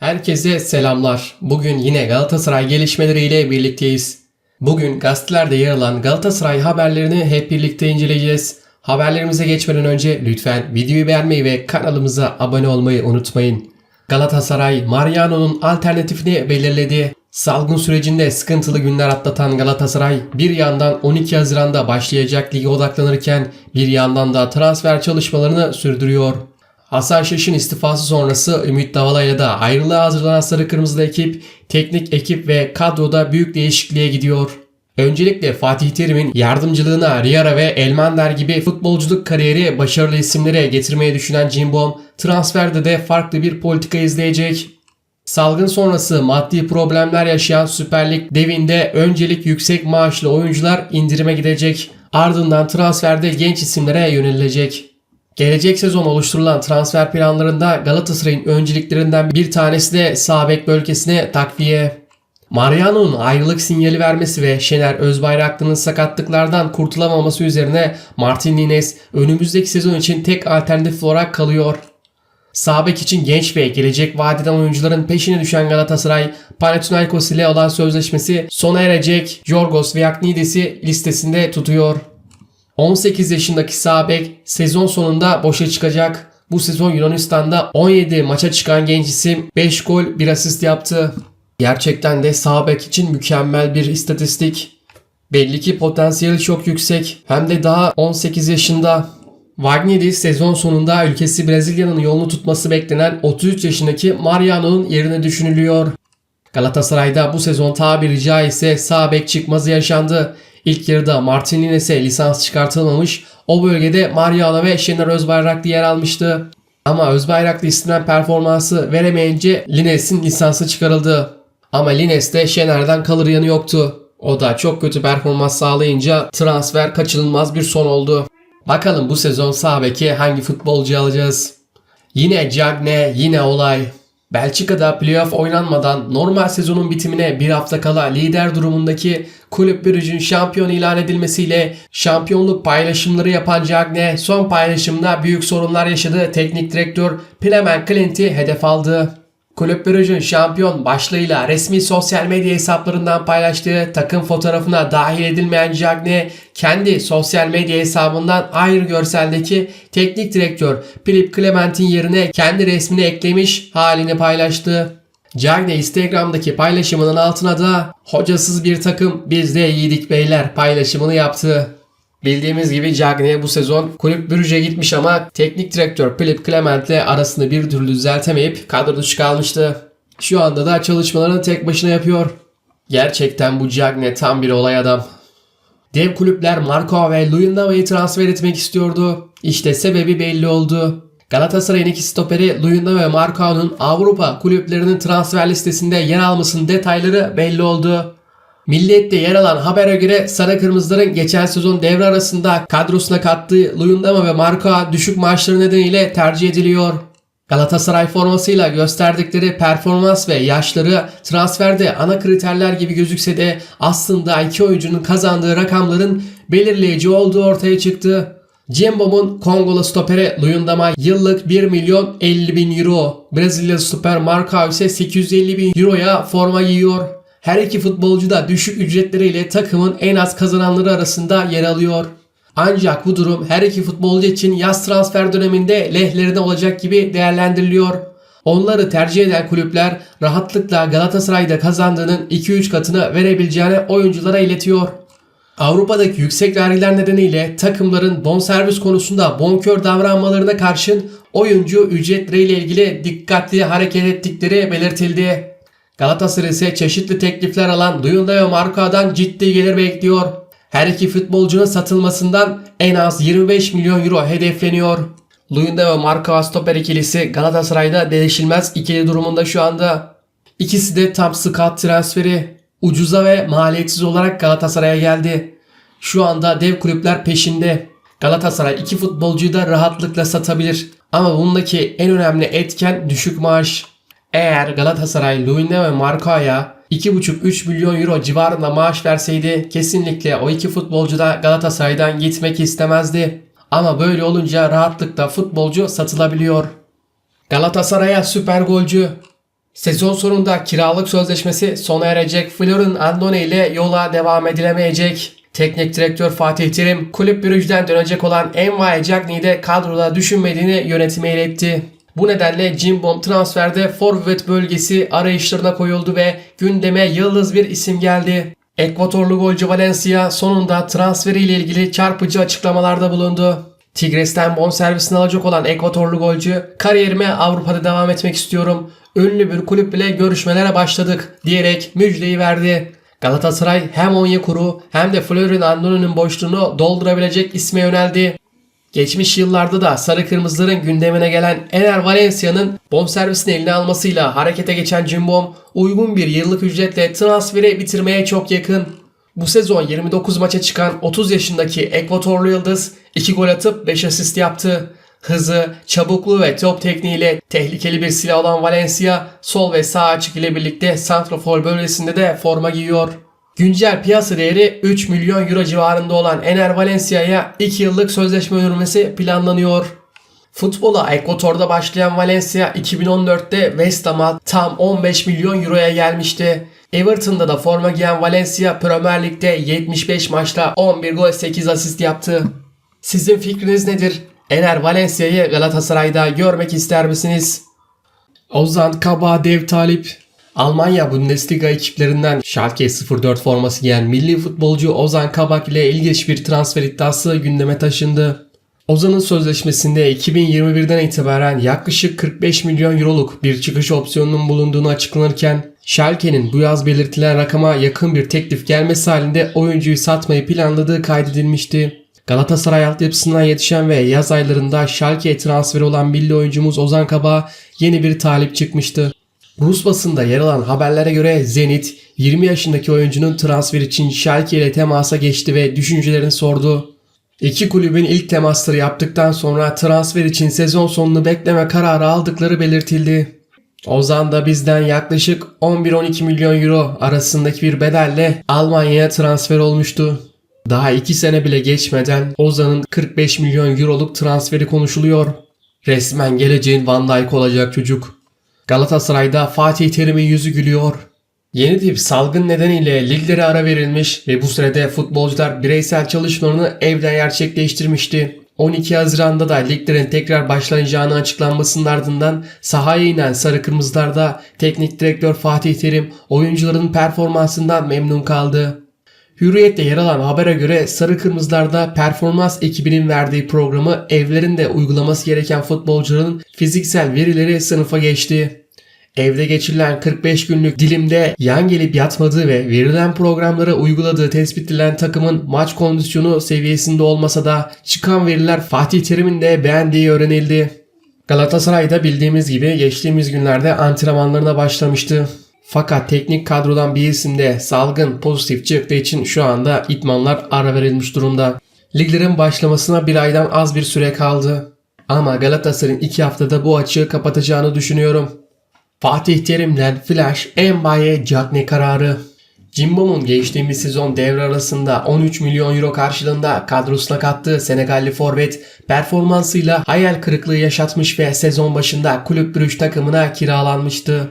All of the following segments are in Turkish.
Herkese selamlar. Bugün yine Galatasaray gelişmeleriyle birlikteyiz. Bugün gazetelerde yer alan Galatasaray haberlerini hep birlikte inceleyeceğiz. Haberlerimize geçmeden önce lütfen videoyu beğenmeyi ve kanalımıza abone olmayı unutmayın. Galatasaray, Mariano'nun alternatifini belirledi. Salgın sürecinde sıkıntılı günler atlatan Galatasaray bir yandan 12 Haziran'da başlayacak lige odaklanırken bir yandan da transfer çalışmalarını sürdürüyor. Hasan Şaş'ın istifası sonrası Ümit Davala'yla da ayrılığa hazırlanan Sarı Kırmızılı ekip, teknik ekip ve kadroda büyük değişikliğe gidiyor. Öncelikle Fatih Terim'in yardımcılığına Riara ve Elmander gibi futbolculuk kariyeri başarılı isimlere getirmeyi düşünen Cimbom, transferde de farklı bir politika izleyecek. Salgın sonrası maddi problemler yaşayan Süper Lig devinde öncelik yüksek maaşlı oyuncular indirime gidecek. Ardından transferde genç isimlere yönelilecek. Gelecek sezon oluşturulan transfer planlarında Galatasaray'ın önceliklerinden bir tanesi de sağ bek bölgesine takviye. Mariano'nun ayrılık sinyali vermesi ve Şener Özbayraklı'nın sakatlıklardan kurtulamaması üzerine Martin Nines önümüzdeki sezon için tek alternatif olarak kalıyor. Sağ bek için genç ve gelecek vadeden oyuncuların peşine düşen Galatasaray, Panathinaikos ile olan sözleşmesi sona erecek Yorgos Viaknidis'i listesinde tutuyor. 18 yaşındaki sağ bek sezon sonunda boşa çıkacak. Bu sezon Yunanistan'da 17 maça çıkan genç isim 5 gol 1 asist yaptı. Gerçekten de sağ bek için mükemmel bir istatistik. Belli ki potansiyeli çok yüksek. Hem de daha 18 yaşında. Vagnidis sezon sonunda ülkesi Brezilya'nın yolunu tutması beklenen 33 yaşındaki Mariano'nun yerine düşünülüyor. Galatasaray'da bu sezon tabiri caizse sağ bek çıkmazı yaşandı. İlk yarıda Martin Lines'e lisans çıkartılmamış. O bölgede Mariano ve Şener Özbayraklı yer almıştı. Ama Özbayraklı istenen performansı veremeyince Lines'in lisansı çıkarıldı. Ama Lines'te Şener'den kalır yanı yoktu. O da çok kötü performans sağlayınca transfer kaçınılmaz bir son oldu. Bakalım bu sezon sağ beke hangi futbolcu alacağız? Yine Cagne, yine olay. Belçika'da playoff oynanmadan normal sezonun bitimine bir hafta kala lider durumundaki Kulüp Brugge'ün şampiyon ilan edilmesiyle şampiyonluk paylaşımları yapan Cagne son paylaşımda büyük sorunlar yaşadı. Teknik direktör Plemen Clint'i hedef aldı. Kulüp Brugge'ün şampiyon başlığıyla resmi sosyal medya hesaplarından paylaştığı takım fotoğrafına dahil edilmeyen Cagne kendi sosyal medya hesabından ayrı görseldeki teknik direktör Philip Clement'in yerine kendi resmini eklemiş halini paylaştı. Cagne Instagram'daki paylaşımının altına da hocasız bir takım biz de iyiydik beyler paylaşımını yaptı. Bildiğimiz gibi Cagne bu sezon kulüp Brugge'ye gitmiş ama teknik direktör Philip Clement ile arasını bir türlü düzeltemeyip kadro dışı kalmıştı. Şu anda da çalışmalarını tek başına yapıyor. Gerçekten bu Cagne tam bir olay adam. Dev kulüpler Marco ve Luyendama'yı transfer etmek istiyordu. İşte sebebi belli oldu. Galatasaray'ın iki stoperi Luyendama ve Marco'nun Avrupa kulüplerinin transfer listesinde yer almasının detayları belli oldu. Milliyet'te yer alan habere göre Sarı Kırmızıların geçen sezon devre arasında kadrosuna kattığı Luyendama ve Marco düşük maaşları nedeniyle tercih ediliyor. Galatasaray formasıyla gösterdikleri performans ve yaşları transferde ana kriterler gibi gözükse de aslında iki oyuncunun kazandığı rakamların belirleyici olduğu ortaya çıktı. Cimbom'un Kongolu stoperi Luyendama yıllık 1 milyon 50 bin euro. Brezilya stoper Marcao ise 850 bin euroya forma giyiyor. Her iki futbolcu da düşük ücretleriyle takımın en az kazananları arasında yer alıyor. Ancak bu durum her iki futbolcu için yaz transfer döneminde lehlerine olacak gibi değerlendiriliyor. Onları tercih eden kulüpler rahatlıkla Galatasaray'da kazandığının 2-3 katını verebileceğini oyunculara iletiyor. Avrupa'daki yüksek vergiler nedeniyle takımların bonservis konusunda bonkör davranmalarına karşın oyuncu ücretleriyle ilgili dikkatli hareket ettikleri belirtildi. Galatasaray ise çeşitli teklifler alan Duyunda ve Marco'dan ciddi gelir bekliyor. Her iki futbolcunun satılmasından en az 25 milyon euro hedefleniyor. Luyenda ve Marco stoper ikilisi Galatasaray'da değişilmez ikili durumunda şu anda. İkisi de tam scout transferi. Ucuza ve maliyetsiz olarak Galatasaray'a geldi. Şu anda dev kulüpler peşinde. Galatasaray iki futbolcuyu da rahatlıkla satabilir. Ama bundaki en önemli etken düşük maaş. Eğer Galatasaray Luyenda ve Marco'ya 2,5-3 milyon euro civarında maaş verseydi kesinlikle o iki futbolcu da Galatasaray'dan gitmek istemezdi. Ama böyle olunca rahatlıkla futbolcu satılabiliyor. Galatasaray'a süper golcü. Sezon sonunda kiralık sözleşmesi sona erecek Flor'un Andone ile yola devam edilemeyecek. Teknik direktör Fatih Terim kulüp Brüj'den dönecek olan Envai Cagney'i de kadroda düşünmediğini yönetime iletti. Bu nedenle Cimbom transferde forvet bölgesi arayışlarına koyuldu ve gündeme yıldız bir isim geldi. Ekvatorlu golcü Valencia sonunda transferiyle ilgili çarpıcı açıklamalarda bulundu. Tigres'ten bonservisini alacak olan Ekvatorlu golcü kariyerime Avrupa'da devam etmek istiyorum. Ünlü bir kulüp bile görüşmelere başladık diyerek müjdeyi verdi. Galatasaray hem Onyekuru hem de Florian Andonu'nun boşluğunu doldurabilecek isme yöneldi. Geçmiş yıllarda da sarı kırmızıların gündemine gelen Ener Valencia'nın bonservisini eline almasıyla harekete geçen Cimbom uygun bir yıllık ücretle transferi bitirmeye çok yakın. Bu sezon 29 maça çıkan 30 yaşındaki Ekvatorlu Yıldız 2 gol atıp 5 asist yaptı. Hızı, çabukluğu ve top tekniğiyle tehlikeli bir silah olan Valencia sol ve sağ açık ile birlikte santrafor bölgesinde de forma giyiyor. Güncel piyasa değeri 3 milyon euro civarında olan Ener Valencia'ya 2 yıllık sözleşme önermesi planlanıyor. Futbola Ekvator'da başlayan Valencia 2014'te West Ham'a tam 15 milyon euroya gelmişti. Everton'da da forma giyen Valencia Premier Lig'de 75 maçta 11 gol 8 asist yaptı. Sizin fikriniz nedir? Ener Valencia'yı Galatasaray'da görmek ister misiniz? Ozan Kaba Dev Talip Almanya Bundesliga ekiplerinden Schalke 04 forması giyen milli futbolcu Ozan Kabak ile ilginç bir transfer iddiası gündeme taşındı. Ozan'ın sözleşmesinde 2021'den itibaren yaklaşık 45 milyon euroluk bir çıkış opsiyonunun bulunduğunu açıklanırken Schalke'nin bu yaz belirtilen rakama yakın bir teklif gelmesi halinde oyuncuyu satmayı planladığı kaydedilmişti. Galatasaray altyapısından yetişen ve yaz aylarında Schalke'ye transferi olan milli oyuncumuz Ozan Kabak'a yeni bir talip çıkmıştı. Rus basında yer alan haberlere göre Zenit 20 yaşındaki oyuncunun transfer için Schalke ile temasa geçti ve düşüncelerini sordu. İki kulübün ilk temasları yaptıktan sonra transfer için sezon sonunu bekleme kararı aldıkları belirtildi. Ozan da bizden yaklaşık 11-12 milyon euro arasındaki bir bedelle Almanya'ya transfer olmuştu. Daha 2 sene bile geçmeden Ozan'ın 45 milyon euroluk transferi konuşuluyor. Resmen geleceğin Van Dijk olacak çocuk. Galatasaray'da Fatih Terim'in yüzü gülüyor. Yeni tip salgın nedeniyle liglere ara verilmiş ve bu sürede futbolcular bireysel çalışmalarını evden gerçekleştirmişti. 12 Haziran'da da liglerin tekrar başlanacağını açıklanmasının ardından sahaya inen Sarı Kırmızılar'da teknik direktör Fatih Terim oyuncuların performansından memnun kaldı. Hürriyet'te yer alan habere göre Sarı Kırmızılar'da performans ekibinin verdiği programı evlerinde uygulaması gereken futbolcuların fiziksel verileri sınıfa geçti. Evde geçirilen 45 günlük dilimde yan gelip yatmadığı ve verilen programları uyguladığı tespit edilen takımın maç kondisyonu seviyesinde olmasa da çıkan veriler Fatih Terim'in de beğendiği öğrenildi. Galatasaray'da bildiğimiz gibi geçtiğimiz günlerde antrenmanlarına başlamıştı. Fakat teknik kadrodan bir isim de salgın pozitif çıktığı için şu anda itmanlar ara verilmiş durumda. Liglerin başlamasına bir aydan az bir süre kaldı. Ama Galatasaray'ın iki haftada bu açığı kapatacağını düşünüyorum. Fatih Terim'den Flash Mbaye Cagney kararı. Cimbom'un geçtiğimiz sezon devre arasında 13 milyon euro karşılığında kadrosuna kattığı Senegalli forvet performansıyla hayal kırıklığı yaşatmış ve sezon başında kulüp Brüj takımına kiralanmıştı.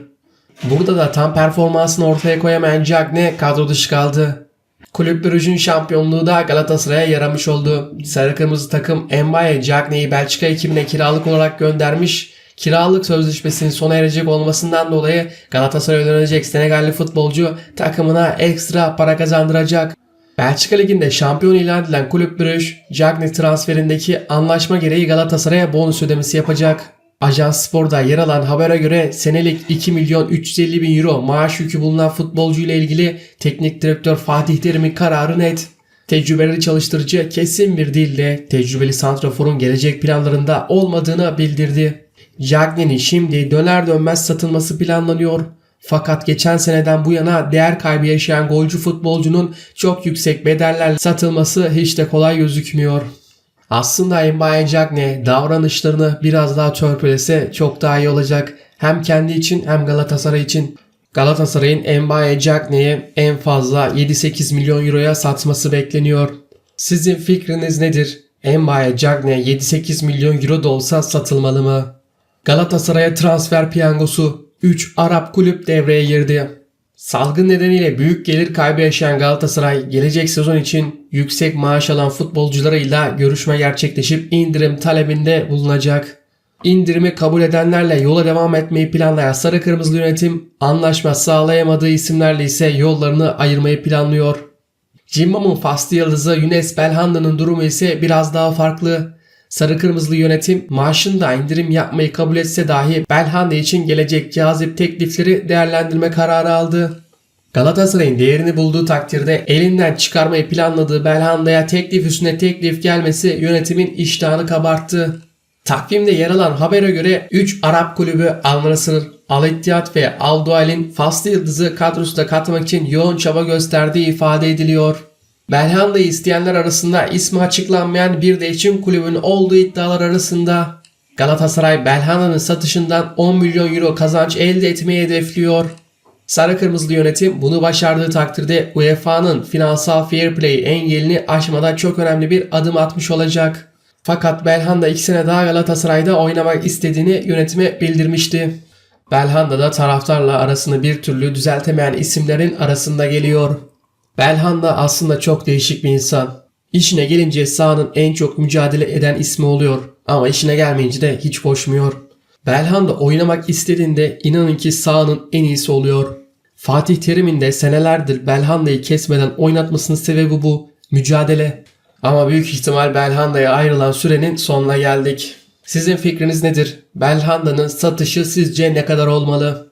Burada da tam performansını ortaya koyamayan Cagney kadro dışı kaldı. Kulüp Brüj'ün şampiyonluğu da Galatasaray'a yaramış oldu. Sarı kırmızı takım Mbaye Cagney'i Belçika ekibine kiralık olarak göndermiş kiralık sözleşmesinin sona erecek olmasından dolayı Galatasaray'a dönecek Senegalli futbolcu takımına ekstra para kazandıracak. Belçika Ligi'nde şampiyon ilan edilen Kulüp Brugge, Cagney transferindeki anlaşma gereği Galatasaray'a bonus ödemesi yapacak. Ajans Spor'da yer alan habere göre senelik 2 milyon 350 bin euro maaş yükü bulunan futbolcu ile ilgili teknik direktör Fatih Terim'in kararı net. Tecrübeli çalıştırıcı kesin bir dille tecrübeli santraforun gelecek planlarında olmadığını bildirdi. Cagney'in şimdi döner dönmez satılması planlanıyor. Fakat geçen seneden bu yana değer kaybı yaşayan golcü futbolcunun çok yüksek bedellerle satılması hiç de kolay gözükmüyor. Aslında Mbaye Cagney davranışlarını biraz daha törpülese çok daha iyi olacak. Hem kendi için hem Galatasaray için. Galatasaray'ın Mbaye Cagney'i en fazla 7-8 milyon euroya satması bekleniyor. Sizin fikriniz nedir? Mbaye Cagney 7-8 milyon euro da olsa satılmalı mı? Galatasaray'a transfer piyangosu 3 Arap kulüp devreye girdi. Salgın nedeniyle büyük gelir kaybı yaşayan Galatasaray gelecek sezon için yüksek maaş alan futbolcularıyla görüşme gerçekleşip indirim talebinde bulunacak. İndirimi kabul edenlerle yola devam etmeyi planlayan Sarı Kırmızılı yönetim anlaşma sağlayamadığı isimlerle ise yollarını ayırmayı planlıyor. Cimbom'un faslı yıldızı Younes Belhanda'nın durumu ise biraz daha farklı. Sarı Kırmızılı yönetim maaşında indirim yapmayı kabul etse dahi Belhanda için gelecek cazip teklifleri değerlendirme kararı aldı. Galatasaray'ın değerini bulduğu takdirde elinden çıkarmayı planladığı Belhanda'ya teklif üstüne teklif gelmesi yönetimin iştahını kabarttı. Takvimde yer alan habere göre 3 Arap kulübü Al Nassr, Al Ittihad ve Al Dual'in faslı yıldızı kadrosuna katmak için yoğun çaba gösterdiği ifade ediliyor. Belhanda'yı isteyenler arasında ismi açıklanmayan bir de için kulübün olduğu iddialar arasında. Galatasaray Belhanda'nın satışından 10 milyon euro kazanç elde etmeyi hedefliyor. Sarı Kırmızılı yönetim bunu başardığı takdirde UEFA'nın finansal fair play engelini aşmadan çok önemli bir adım atmış olacak. Fakat Belhanda ikisine daha Galatasaray'da oynamak istediğini yönetime bildirmişti. Belhanda da taraftarla arasını bir türlü düzeltemeyen isimlerin arasında geliyor. Belhanda aslında çok değişik bir insan. İşine gelince sahanın en çok mücadele eden ismi oluyor ama işine gelmeyince de hiç koşmuyor. Belhanda oynamak istediğinde inanın ki sahanın en iyisi oluyor. Fatih Terim'in de senelerdir Belhanda'yı kesmeden oynatmasının sebebi bu. Mücadele. Ama büyük ihtimal Belhanda'ya ayrılan sürenin sonuna geldik. Sizin fikriniz nedir? Belhanda'nın satışı sizce ne kadar olmalı?